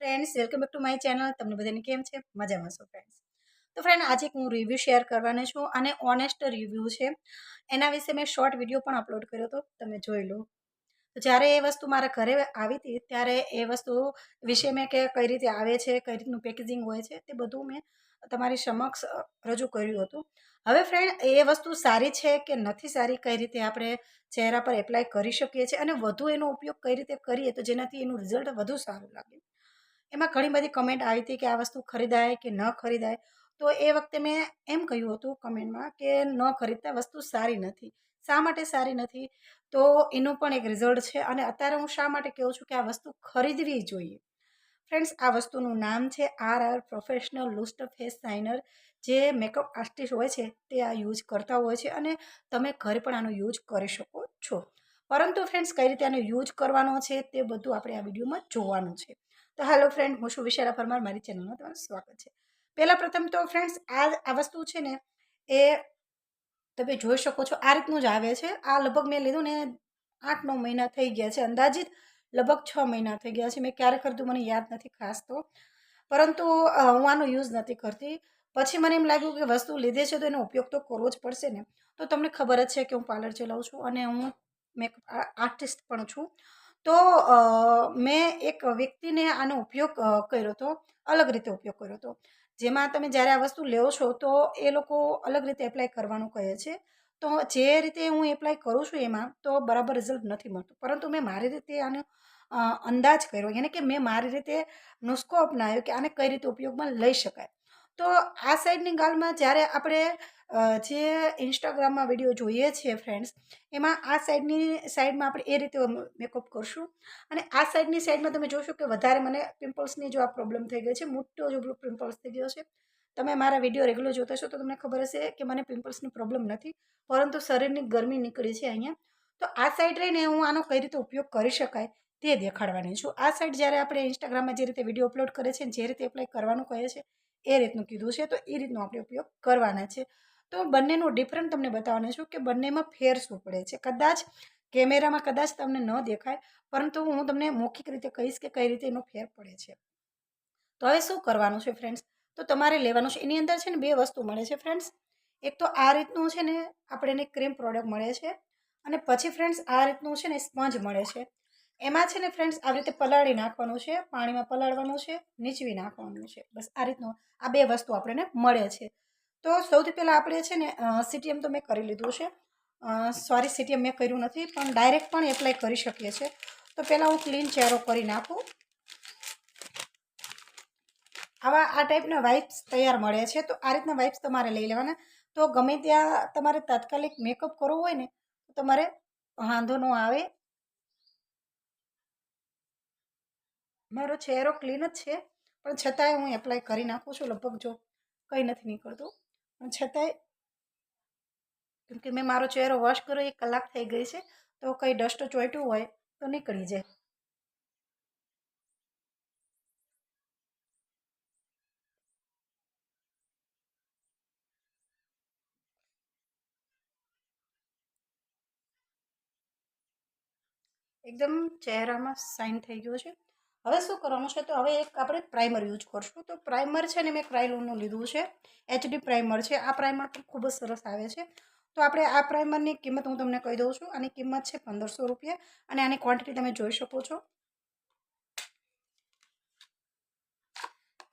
Friends welcome back to my channel તમને બધાને કેમ છે? મજામાં છો ફ્રેન્ડ્સ તો ફ્રેન્ડ આજે એક હું રિવ્યૂ શેર કરવાની છું અને ઓનેસ્ટ રિવ્યૂ છે. એના વિશે મેં શોર્ટ વીડિયો પણ અપલોડ કર્યો હતો. તમે જોઈ લો. તો જ્યારે એ વસ્તુ મારા ઘરે આવી હતી, ત્યારે એ વસ્તુ વિશે મેં કે કઈ રીતે આવે છે, કઈ રીતનું પેકેજિંગ હોય છે, તે બધું મેં તમારી સમક્ષ રજૂ કર્યું હતું. હવે ફ્રેન્ડ એ વસ્તુ સારી છે કે નથી સારી, કઈ રીતે આપણે ચહેરા પર એપ્લાય કરી શકીએ છીએ અને વધુ એનો ઉપયોગ કઈ રીતે કરીએ તો જેનાથી એનું રિઝલ્ટ વધુ સારું લાગે? એમાં ઘણી બધી કમેન્ટ આવી હતી કે આ વસ્તુ ખરીદાય કે ન ખરીદાય. તો એ વખતે મેં એમ કહ્યું હતું કમેન્ટમાં કે ન ખરીદતા વસ્તુ સારી નથી. શા માટે સારી નથી? તો એનું પણ એક રિઝલ્ટ છે અને અત્યારે હું શા માટે કહું છું કે આ વસ્તુ ખરીદવી જોઈએ. ફ્રેન્ડ્સ આ વસ્તુનું નામ છે R R professional lust face shiner જે મેકઅપ આર્ટિસ્ટ હોય છે તે આ યુઝ કરતા હોય છે અને તમે ઘરે પણ આનો યુઝ કરી શકો છો. પરંતુ ફ્રેન્ડ્સ કઈ રીતે આનો યુઝ કરવાનો છે તે બધું આપણે આ વિડીયોમાં જોવાનું છે. તો હેલો ફ્રેન્ડ હું શું વિશાલા પરમાર, મારી ચેનલમાં તમારું સ્વાગત છે. પહેલાં પ્રથમ તો ફ્રેન્ડ્સ આ આ વસ્તુ છે ને, એ તમે જોઈ શકો છો, આ રીતનું જ આવે છે. આ લગભગ મેં લીધું ને, આઠ, નવ મહિના થઈ ગયા છે. અંદાજિત લગભગ છ મહિના થઈ ગયા છે. મેં ક્યારે કરતું મને યાદ નથી ખાસ તો. પરંતુ હું આનો યુઝ નથી કરતી. પછી મને એમ લાગ્યું કે વસ્તુ લીધે છે તો એનો ઉપયોગ તો કરવો જ પડશે ને. તો તમને ખબર જ છે કે હું પાર્લર ચલાવું છું અને હું મેકઅપ આર્ટિસ્ટ પણ છું. તો મેં એક વ્યક્તિને આનો ઉપયોગ કર્યો હતો, અલગ રીતે ઉપયોગ કર્યો હતો. જેમાં તમે જ્યારે આ વસ્તુ લેવો છો, તો એ લોકો અલગ રીતે એપ્લાય કરવાનું કહે છે. તો જે રીતે હું એપ્લાય કરું છું એમાં, તો બરાબર રિઝલ્ટ નથી મળતું. પરંતુ મેં મારી રીતે આનો અંદાજ કર્યો. એને કે મેં મારી રીતે નુસ્ખો અપનાવ્યો કે આને કઈ રીતે ઉપયોગમાં લઈ શકાય. તો આ સાઈડની ગાલમાં જ્યારે આપણે જે ઇન્સ્ટાગ્રામમાં વીડિયો જોઈએ છીએ ફ્રેન્ડ્સ એમાં આ સાઈડની સાઈડમાં આપણે એ રીતે મેકઅપ કરશું. અને આ સાઈડની સાઈડમાં તમે જોશો કે વધારે મને પિમ્પલ્સની જો આ પ્રોબ્લેમ થઈ ગઈ છે, મોટો જો પિમ્પલ્સ થઈ ગયો છે. તમે મારા વીડિયો રેગ્યુલર જોતા છો તો તમને ખબર હશે કે મને પિમ્પલ્સની પ્રોબ્લેમ નથી, પરંતુ શરીરની ગરમી નીકળી છે અહીંયા. તો આ સાઈડ રહીને હું આનો કઈ રીતે ઉપયોગ કરી શકાય તે દેખાડવાની છું. આ સાઈડ જ્યારે આપણે ઇન્સ્ટાગ્રામમાં જે રીતે વીડિયો અપલોડ કરે છે જે રીતે એપ્લાય કરવાનું કહે છે એ રીતનું કીધું છે, તો એ રીતનો આપણે ઉપયોગ કરવાના છે. તો બંનેનું ડિફરન્ટ તમને બતાવવાનું છું કે બંનેમાં ફેર શું પડે છે. કદાચ કેમેરામાં કદાચ તમને ન દેખાય, પરંતુ હું તમને મૌખિક રીતે કહીશ કે કઈ રીતે એનો ફેર પડે છે. તો હવે શું કરવાનું છે ફ્રેન્ડ્સ તો તમારે લેવાનું છે, એની અંદર છે ને બે વસ્તુ મળે છે ફ્રેન્ડ્સ એક તો આ રીતનું છે ને આપણે એને ક્રીમ પ્રોડક્ટ મળે છે. અને પછી ફ્રેન્ડ્સ આ રીતનું છે ને સ્પંજ મળે છે. એમાં છે ને ફ્રેન્ડ્સ આવી રીતે પલાળી નાખવાનું છે, પાણીમાં પલાળવાનું છે, નીચવી નાખવાનું છે. બસ આ રીતનું આ બે વસ્તુ આપણને મળે છે. તો સૌથી પહેલાં આપણે છે ને સીટીએમ તો મેં કરી લીધું છે. સોરી સીટીએમ મેં કર્યું નથી, પણ ડાયરેક્ટ પણ એપ્લાય કરી શકીએ છીએ તો પહેલાં હું ક્લીન ચહેરો કરી નાખું. આવા, આ ટાઈપના વાઇપ્સ તૈયાર મળે છે. તો આ રીતના વાઇપ્સ તમારે લઈ લેવાના. તો ગમે ત્યાં તમારે તાત્કાલિક મેકઅપ કરવો હોય ને, તો તમારે વાંધો ન આવે. મારો ચહેરો ક્લીન જ છે, પણ છતાંય હું એપ્લાય કરી નાખું છું, લગભગ જો કંઈ નથી નીકળતું. પણ છતાંય કેમ કે મેં મારો ચહેરો વોશ કર્યો, એક કલાક થઈ ગઈ છે, તો કંઈ ડસ્ટ ચોંટ્યું હોય તો નીકળી જાય. એકદમ ચહેરામાં સાઇન થઈ ગયો છે. હવે શું કરવાનું છે? તો હવે એક આપણે પ્રાઇમર યુઝ કરશું. તો પ્રાઇમર છે ને મેં ક્રાઇલોનનું લીધું છે. એચડી પ્રાઇમર છે. આ પ્રાઇમર પણ ખૂબ જ સરસ આવે છે. તો આપણે આ પ્રાઇમરની કિંમત હું તમને કહી દઉં છું. આની કિંમત છે પંદરસો રૂપિયા. અને આની ક્વોન્ટિટી તમે જોઈ શકો છો.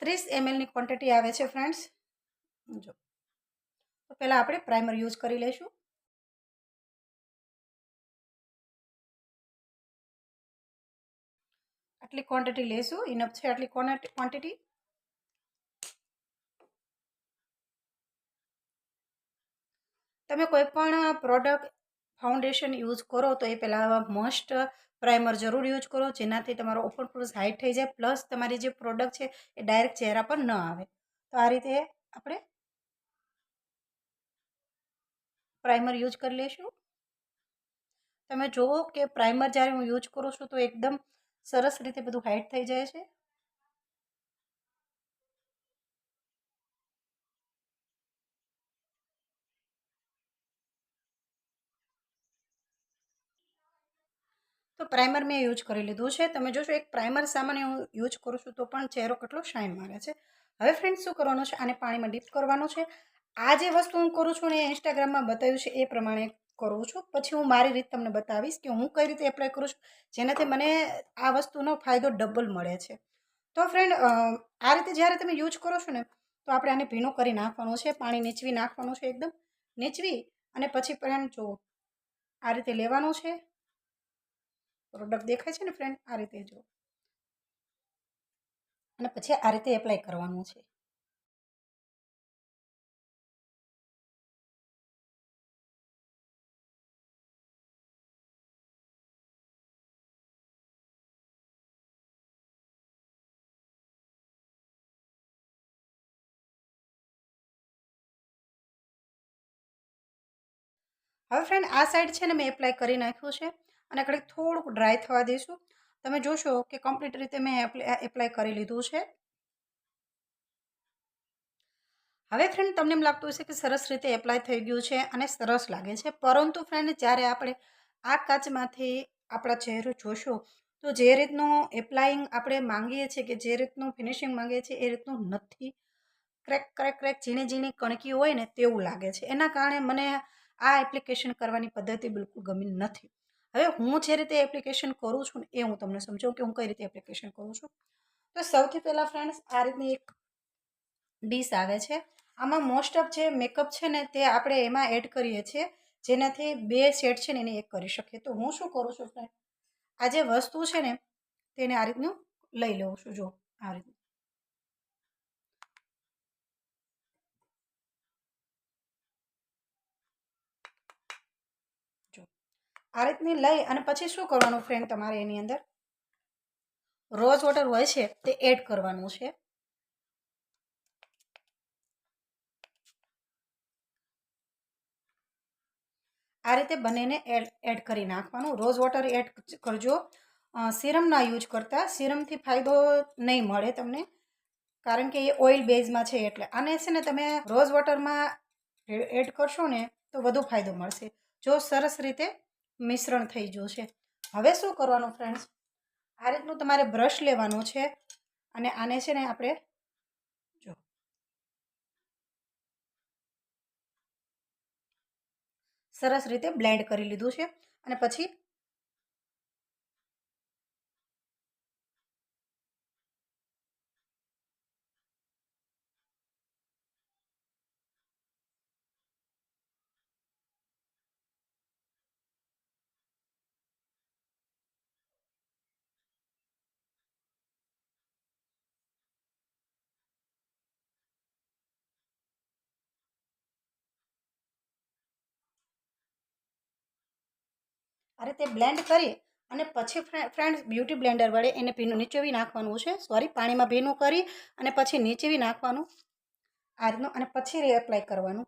ત્રીસ એમએલની ક્વોન્ટિટી આવે છે ફ્રેન્ડ્સ જો. તો પહેલાં આપણે પ્રાઇમર યુઝ કરી લઈશું. આટલી ક્વોન્ટિટી લેશું? ઇનફ છે આટલી ક્વોન્ટિટી તમે કોઈ પણ પ્રોડક્ટ ફાઉન્ડેશન યુઝ કરો તો એ પહેલાં મસ્ટ પ્રાઇમર જરૂર યુઝ કરો, જેનાથી તમારો ઓપન પોર્સ હાઇટ થઈ જાય પ્લસ તમારી જે પ્રોડક્ટ છે એ ડાયરેક્ટ ચહેરા પર ન આવે. તો આ રીતે આપણે પ્રાઇમર યુઝ કરી લઈશું તમે જુઓ કે પ્રાઇમર જ્યારે હું યુઝ કરું છું તો એકદમ સરસ રીતે બધું હાઈટ થઈ જાય છે. તો પ્રાઇમર મેં યુઝ કરી લીધું છે. તમે જોશો, એક પ્રાઇમર સામાન્ય હું યુઝ કરું છું તો પણ ચહેરો કેટલો શાઇન મારે છે. હવે ફ્રેન્ડ શું કરવાનું છે? આને પાણીમાં ડીપ કરવાનું છે. આ જે વસ્તુ હું કરું છું ને ઇન્સ્ટાગ્રામમાં બતાવ્યું છે, એ પ્રમાણે કરું છું. પછી હું મારી રીત તમને બતાવીશ કે હું કઈ રીતે એપ્લાય કરું છું, જેનાથી મને આ વસ્તુનો ફાયદો ડબલ મળે છે. તો ફ્રેન્ડ આ રીતે જ્યારે તમે યુઝ કરો છો ને, તો આપણે આને ભીનું કરી નાખવાનું છે, પાણી નીચવી નાખવાનું છે એકદમ. નીચવી અને પછી ફ્રેન્ડ જુઓ આ રીતે લેવાનું છે. પ્રોડક્ટ દેખાય છે ને ફ્રેન્ડ આ રીતે જો. અને પછી આ રીતે એપ્લાય કરવાનું છે. હવે ફ્રેન્ડ આ સાઈડ છે ને મેં એપ્લાય કરી નાખ્યું છે અને ઘડીક થોડુંક ડ્રાય થવા દઈશું. તમે જોશો કે કમ્પ્લીટ રીતે મેં એપ્લાય કરી લીધું છે. હવે ફ્રેન્ડ તમને એમ લાગતું હશે કે સરસ રીતે એપ્લાય થઈ ગયું છે અને સરસ લાગે છે. પરંતુ ફ્રેન્ડ જ્યારે આપણે આ કાચમાંથી આપણા ચહેરો જોશો, તો જે રીતનું એપ્લાયિંગ આપણે માંગીએ છીએ કે જે રીતનું ફિનિશિંગ માંગીએ છીએ, એ રીતનું નથી. ક્રેક ક્રેક ક્રેક, ઝીણી ઝીણી કણકી હોય ને તેવું લાગે છે. એના કારણે મને આ એપ્લિકેશન કરવાની પદ્ધતિ બિલકુલ ગમી નથી. હવે હું જે રીતે એપ્લિકેશન કરું છું ને એ હું તમને સમજાવું કે હું કઈ રીતે એપ્લિકેશન કરું છું. તો સૌથી પહેલાં ફ્રેન્ડ્સ આ રીતની એક ડીશ આવે છે. આમાં મોસ્ટ ઓફ જે મેકઅપ છે ને તે આપણે એમાં એડ કરીએ છીએ, જેનાથી બે સેટ છે ને એને એક કરી શકીએ. તો હું શું કરું છું ફ્રેન્ડ આ જે વસ્તુ છે ને, તેને આ રીતનું લઈ લઉં છું. જો, આ રીતનું. આ રીતની લઈ અને પછી શું કરવાનું ફ્રેન્ડ તમારે એની અંદર? રોઝ વોટર હોય છે તે એડ કરવાનું છે. આ રીતે બંનેને એડ એડ કરી નાખવાનું. રોઝ વોટર એડ કરજો. સિરમ ના યુઝ કરતા. સિરમથી ફાયદો નહીં મળે તમને. કારણ કે એ ઓઇલ બેઝમાં છે એટલે. આને છે ને તમે રોઝ વોટરમાં એડ કરશો ને તો વધુ ફાયદો મળશે. જો સરસ રીતે મિશ્રણ થઈ છે હવે શું કરવાનું ફ્રેન્ડ્સ આ રીતનું તમારે બ્રશ લેવાનું છે અને આને છે ને આપણે જો. સરસ રીતે બ્લેન્ડ કરી લીધું છે અને પછી આ રીતે બ્લેન્ડ કરી અને પછી ફ્રેન્ડ્સ બ્યુટી બ્લેન્ડર વડે એને ભીનું નીચેવી નાખવાનું છે. સોરી પાણીમાં ભીનું કરી અને પછી નીચેવી નાખવાનું. આ રીતનું અને પછી એપ્લાય કરવાનું.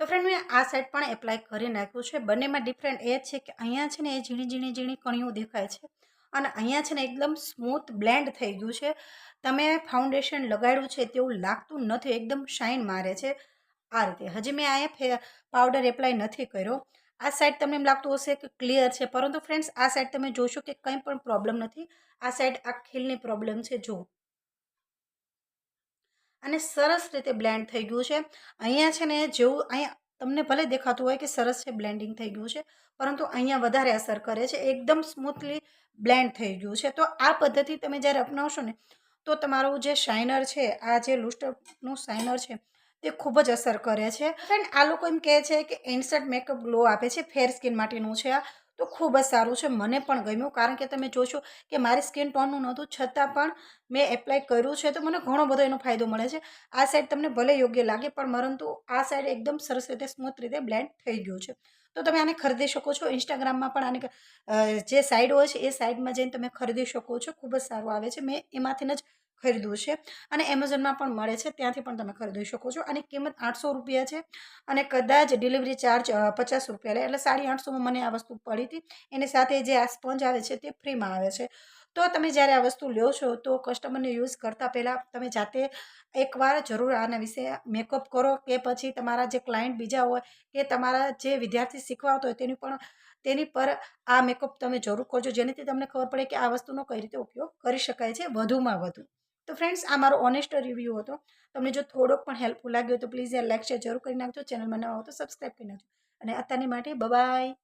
તો ફ્રેન્ડ મેં આ સાઈડ પણ એપ્લાય કરી નાખ્યું છે. બંનેમાં ડિફરન્ટ એ છે કે અહીંયા છે ને એ ઝીણી ઝીણી ઝીણી કણીઓ દેખાય છે અને અહીંયા છે ને એકદમ સ્મૂથ બ્લેન્ડ થઈ ગયું છે. તમે ફાઉન્ડેશન લગાડ્યું છે તેવું લાગતું નથી, એકદમ શાઇન મારે છે. આ રીતે. હજી મેં અહીંયા પાવડર એપ્લાય નથી કર્યો. આ સાઈડ તમને એમ લાગતું હશે કે ક્લિયર છે, પરંતુ ફ્રેન્ડ્સ આ સાઈડ તમે જોશો કે કંઈ પણ પ્રોબ્લેમ નથી. આ સાઈડ આ ખીલની પ્રોબ્લેમ છે. જો અને સરસ રીતે બ્લેન્ડ થઈ ગયું છે. અહીંયા છે ને જેવું અહીંયા તમને ભલે દેખાતું હોય કે સરસ છે બ્લેન્ડિંગ થઈ ગયું છે, પરંતુ અહીંયા વધારે અસર કરે છે. એકદમ સ્મૂથલી બ્લેન્ડ થઈ ગયું છે. તો આ પદ્ધતિ તમે જ્યારે અપનાવશો ને, તો તમારું જે શાઇનર છે, આ જે લુસ્ટરનું શાઇનર છે, તે ખૂબ જ અસર કરે છે. ફ્રેન્ડ આ લોકો એમ કહે છે કે એન્સર્ટ મેકઅપ ગ્લો આપે છે ફેર સ્કિન માટેનું છે આ. તો ખૂબ જ સારું છે. મને પણ ગમ્યું કારણ કે તમે જોશો કે મારી સ્કિન ટોનનું નહોતું. છતાં પણ મેં એપ્લાય કર્યું છે તો મને ઘણો બધો એનો ફાયદો મળે છે. આ સાઈડ તમને ભલે યોગ્ય લાગે પણ પરંતુ આ સાઈડ એકદમ સરસ રીતે સ્મૂથ રીતે બ્લેન્ડ થઈ ગયું છે. તો તમે આને ખરીદી શકો છો. ઇન્સ્ટાગ્રામમાં પણ આને જે સાઇડ હોય છે એ સાઇડમાં જઈને તમે ખરીદી શકો છો. ખૂબ જ સારું આવે છે. મેં એમાંથી જ ખરીદવું છે. અને એમેઝોનમાં પણ મળે છે. ત્યાંથી પણ તમે ખરીદી શકો છો. અને કિંમત આઠસો રૂપિયા છે. અને કદાચ ડિલિવરી ચાર્જ પચાસ રૂપિયા લે. એટલે સાડી આઠસોમાં મને આ વસ્તુ પડી હતી. એની સાથે જે આ સ્પોન્જ આવે છે તે ફ્રીમાં આવે છે. તો તમે જ્યારે આ વસ્તુ લ્યો છો, તો કસ્ટમરને યુઝ કરતાં પહેલાં તમે જાતે એકવાર જરૂર આના વિશે મેકઅપ કરો કે પછી તમારા જે ક્લાયન્ટ બીજા હોય કે તમારા જે વિદ્યાર્થી શીખવા હોય તેની પણ, તેની પર આ મેકઅપ તમે જરૂર કરજો. જેનાથી તમને ખબર પડે કે આ વસ્તુનો કઈ રીતે ઉપયોગ કરી શકાય છે. વધુમાં વધુ. તો ફ્રેન્ડ્સ આ મારો ઓનેસ્ટ રિવ્યૂ હતો. તમને જો થોડોક પણ હેલ્પફુલ લાગ્યો તો પ્લીઝ યાર લાઈક શેર જરૂર કરી નાખજો. ચેનલમાં નવા હો તો સબસ્ક્રાઈબ કરી નાખજો. અને અત્યારની માટે બબાય